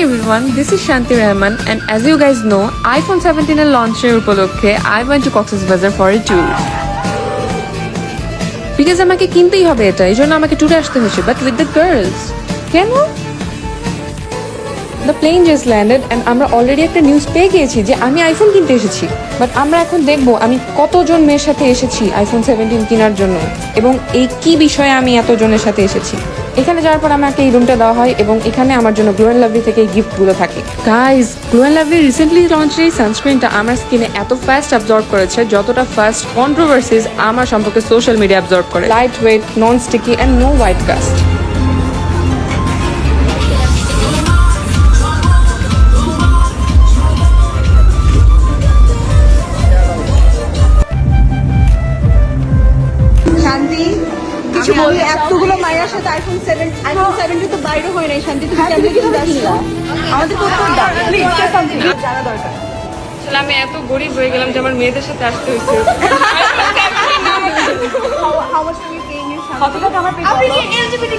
Everyone, this is Shanti Rahman and as you guys know, iPhone 17 এর লঞ্চের উপলক্ষে I went to Cox's Bazar for a tour. Because আমাকে কিনতেই হবে এটা এই জন্য আমাকে ট্যুরে আসতে হয়েছে বাট উইথ দ্য গার্লস কেন? The plane just landed and আমরা অলরেডি একটা নিউজ পেয়ে গিয়েছি যে আমি আইফোন কিনতে এসেছি বাট আমরা এখন দেখব আমি কতজন মেয়ের সাথে এসেছি আইফোন সেভেন্টিন কেনার জন্য এবং এই কি বিষয়ে আমি এতজনের সাথে এসেছি। এখানে যাওয়ার পর আমাকে এই রুমটা দেওয়া হয় এবং এখানে আমার জন্য গ্লো অ্যান্ড লাভলি থেকে এই গিফটগুলো থাকে। Guys glow and lovely recently লঞ্চের এই সানস্ক্রিনটা আমার স্কিনে এত ফাস্ট অ্যাবজর্ব করেছে যতটা ফাস্ট কন্ট্রোভার্সিজ আমার সম্পর্কে সোশ্যাল মিডিয়া অ্যাবজর্ব করে। Light weight non sticky and no white cast শান্তি কিছু চাও? এতগুলো মায়ের সাথে আইফোন সেভেন আইফোন সেভেন্টি তো বাইরে হয় নাই শান্তি তুমি কেমনে কিছু আমাদের তো উত্তর দাও প্লিজ সামথিং জানা দরকার। আসলে আমি এত গরিব হয়ে গেলাম যে আমার মেয়েদের সাথে আসতে হয়েছে। How much are you paying আপনি কি এলজিবিটি